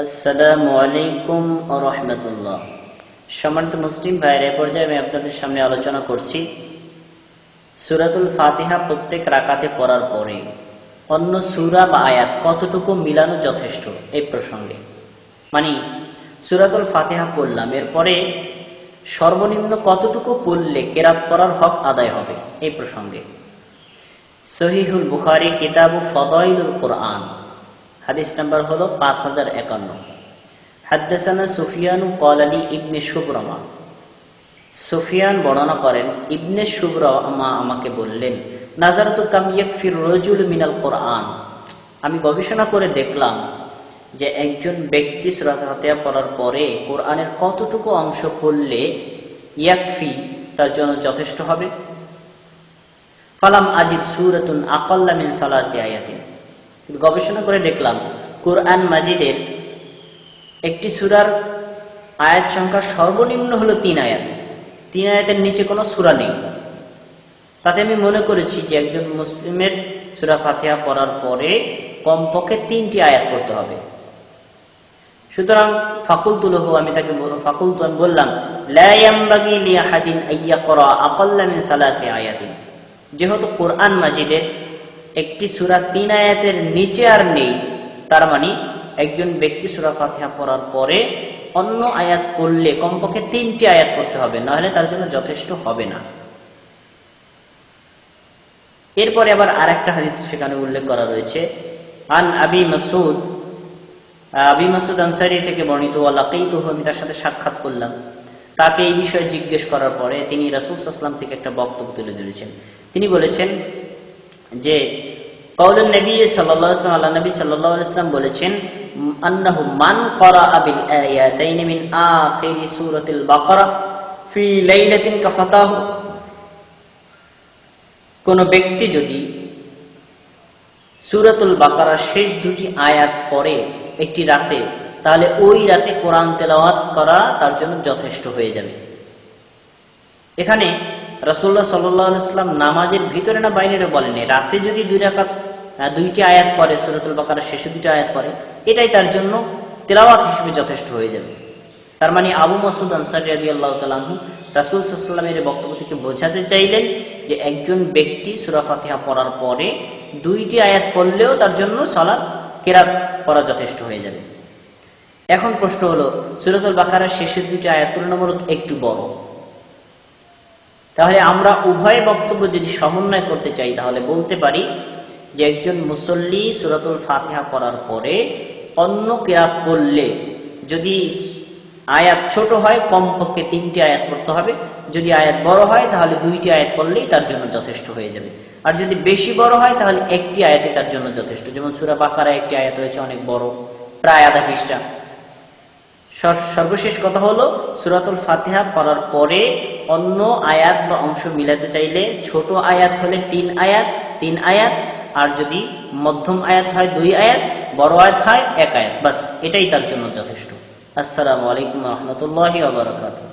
আসসালামু আলাইকুম রহমতুল্লাহ। সম্মানিত মুসলিম ভাইয়ের এ পর্যায়ে আমি আপনাদের সামনে আলোচনা করছি সুরাতুল ফাতিহা প্রত্যেক রাকাতে পড়ার পরে অন্য সুরা বা আয়াত কতটুকু মিলানো যথেষ্ট এই প্রসঙ্গে। মানে সুরাতুল ফাতিহা পড়লাম, এরপরে সর্বনিম্ন কতটুকু পড়লে কেরাত পড়ার হক আদায় হবে এই প্রসঙ্গে। সহিহুল বুখারি কিতাবু ফদাইলুল কোরআন। হাদিস নাম্বার হলো পাঁচ হাজার একান্ন। হাদ্দাসানা সুফিয়ানু কলালি ইবনে শুভরমা সুফিয়ান বর্ণনা করেন, ইবনে শুভরমা আমাকে বললেন, নাজারত কাম ইয়াকফির রজুল মিনাল কোরআন। আমি গবেষণা করে দেখলাম যে একজন ব্যক্তি সুরাত ফাতিহা পড়ার পরে কোরআনের কতটুকু অংশ পড়লে ইয়াকফি তার জন্য যথেষ্ট হবে? ফালাম আজিদ সুরাতুন আকাল্লা মিন সালাসি আয়াতিন। গবেষণা করে দেখলাম, কোরআন মাজিদের একটি সুরার আয়াত সংখ্যা সর্বনিম্ন হলো তিন আয়াত। তিন আয়াতের নিচে কোনো সুরা নেই। তাতে আমি মনে করেছি যে একজন মুসলিমের সুরা ফাতিহা পড়ার পরে কমপক্ষে তিনটি আয়াত পড়তে হবে। সুতরাং ফাকুল তুলহ আমি তাকে ফাকুল তু আমি বললাম যেহেতু কোরআন মাজিদের একটি সুরা তিন আয়াতের নিচে আর নেই। তার মানে একজন ব্যক্তি সুরা ফাতিহা পড়ার পরে অন্য আয়াত পড়লে কমপক্ষে তিনটি আয়াত পড়তে হবে, নাহলে তার জন্য যথেষ্ট হবে না। এরপরে আবার আরেকটা হাদিস সেখানে উল্লেখ করা রয়েছে। আন আবি মাসুদ আবি মাসুদ আনসারি থেকে বর্ণিত আল্লাহকেই আমি তার সাথে সাক্ষাৎ করলাম। তাকে এই বিষয়ে জিজ্ঞেস করার পরে তিনি রাসুল আসলাম থেকে একটা বক্তব্য তুলে ধরেছেন। তিনি বলেছেন যে কৌলুন নবী আল্লাহ নবী বলেছেন বাকারা ফি লাইলাতিন কোন ব্যক্তি যদি সূরাতুল বাকারার শেষ দুটি আয়াত পড়ে একটি রাতে, তাহলে ওই রাতে কোরআন তেলাওয়াত করা তার জন্য যথেষ্ট হয়ে যাবে। এখানে রাসুল্লাহ সাল্লাম নামাজের ভিতরে না বাইরে বলেনি রাতে যদি দুই রাকাত দুইটি আয়াত পরে সুরতুল বাকারের শেষে দুটি আয়াত পরে এটাই তার জন্য তেলাওয়াত হিসেবে যথেষ্ট হয়ে যাবে। তার মানে আবু মাসুদ আনসারি আদি আল্লাহ তালাহু রাসুল সাল্লামের বক্তব্য থেকে বোঝাতে চাইলেন যে একজন ব্যক্তি সুরা ফাতিহা পড়ার পরে দুইটি আয়াত পড়লেও তার জন্য সলাৎ কেরাত পড়া যথেষ্ট হয়ে যাবে। এখন প্রশ্ন হলো, সুরতুল বাকারের শেষের দুইটি আয়াত তুলনামূলক একটু বড়। তাহলে আমরা উভয় বক্তব্য যদি সমন্বয় করতে চাই, তাহলে বলতে পারি যে একজন মুসল্লি সুরাতুল ফাতিহা করার পরে অন্য কেরাত পড়লে যদি আয়াত ছোট হয়, কমপক্ষে তিনটি আয়াত পড়তে হবে। যদি আয়াত বড় হয়, তাহলে দুইটি আয়াত পড়লেই তার জন্য যথেষ্ট হয়ে যাবে। আর যদি বেশি বড় হয়, তাহলে একটি আয়াতে তার জন্য যথেষ্ট। যেমন সুরা বাকারা একটি আয়াত রয়েছে, অনেক বড়, প্রায় আধা পৃষ্ঠা। সর্বশেষ কথা হলো, সুরাতুল ফাতিহা পড়ার পরে অন্য আয়াত বা অংশ মিলাতে চাইলে ছোট আয়াত হলে তিন আয়াত তিন আয়াত, আর যদি মধ্যম আয়াত হয় দুই আয়াত, বড় আয়াত হয় এক আয়াত। বাস, এটাই তার জন্য যথেষ্ট। আসসালামু আলাইকুম রহমতুল্লাহ বারকাতুহ।